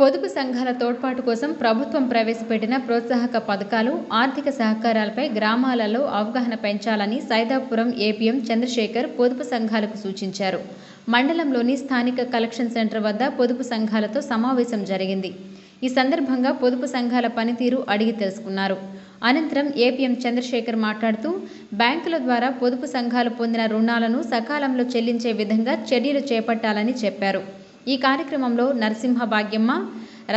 పొదుపు సంఘాల తోడ్పాటు కోసం ప్రభుత్వం ప్రవేశపెట్టిన ప్రోత్సాహక పథకాలు ఆర్థిక సహకారాలపై గ్రామాలలో అవగాహన పెంచాలని సైదాపురం ఏపీఎం చంద్రశేఖర్ పొదుపు సంఘాలకు సూచించారు. మండలంలోని స్థానిక కలెక్షన్ సెంటర్ వద్ద పొదుపు సంఘాలతో సమావేశం జరిగింది. ఈ సందర్భంగా పొదుపు సంఘాల పనితీరు అడిగి తెలుసుకున్నారు. అనంతరం ఏపీఎం చంద్రశేఖర్ మాట్లాడుతూ బ్యాంకుల ద్వారా పొదుపు సంఘాలు పొందిన రుణాలను సకాలంలో చెల్లించే విధంగా చర్యలు చేపట్టాలని చెప్పారు. ఈ కార్యక్రమంలో నరసింహ భాగ్యమ్మ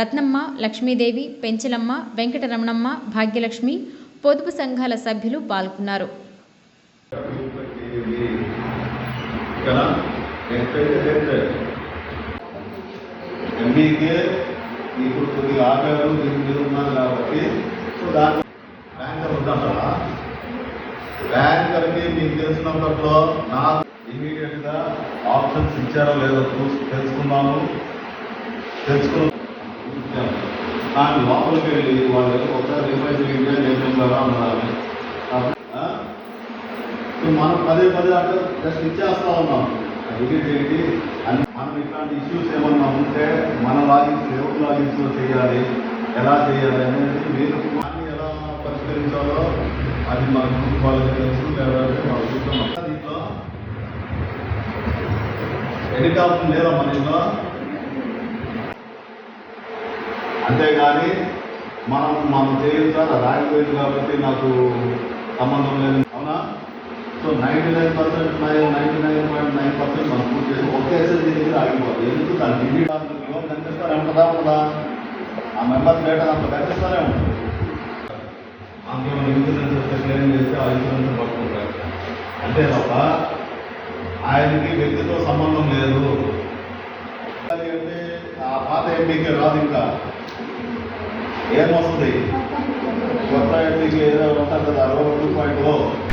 రత్నమ్మ లక్ష్మీదేవి పెంచలమ్మ వెంకటరమణమ్మ భాగ్యలక్ష్మి పొదుపు సంఘాల సభ్యులు పాల్గొన్నారు. ఇప్పుడు కొద్దిగా ఆగారు దీని మీద కాబట్టి సో బ్యాంకర్ బ్యాంకర్కి మీకు తెలిసినప్పట్లో నాకు ఇమీడియట్గా ఆప్షన్స్ ఇచ్చారో లేదో చూసి తెలుసుకున్నాము తెలుసుకున్నాం కానీ లోపలికి వెళ్ళి వాళ్ళు ఒకసారి రిమైజ్ చేయండి నేను అన్నారు మనం పదే పదే అట్లా జస్ట్ ఇచ్చేస్తా ఉన్నాం. ఇది ఏంటి? అని మనం ఇట్లాంటి ఇష్యూస్ ఏమన్నా ఉంటే మన లాగిన్స్ ఎవరు లాగిన్స్ చేయాలి. ఎలా చేయాలి అనేది మీరు దాన్ని ఎలా పరిష్కరించాలో అది మన కుటుంబాలకు వాళ్ళకి తెలుసు లేదంటే మన చూస్తున్నాం దీంట్లో ఎన్నికాలం లేదా మన ఇంట్లో అంతేగాని మనం మనం చేయొచ్చు సార్ కాబట్టి నాకు సంబంధం లేదు. అవునా? So ninety nine percent nine ninety nine point nine percent మనం పూర్తి చేసి ఒకేసారి దీని దగ్గర ఆగిపోతుంది ఎందుకు? దాని డిగ్రీ లోన్ కనిపిస్తారు? ఉంటుందా? ఉంటుందా? ఆ మెంబర్స్ డేటా అంత కనిపిస్తారే ఉంటుంది. అందులో ఇన్సూరెన్స్ వస్తే క్లెయిమ్ చేస్తే ఆ ఇన్సూరెన్స్ పట్టుకుంటారు. అంతే తప్ప ఆయనకి వ్యక్తితో సంబంధం లేదు. అంటే ఆ పాత ఎంపీకి రాదు ఇంకా. ఏమొస్తుంది? కొత్త ఎంపీకి ఏదో ఉంటుంది కదా అరవై రెండు పాయింట్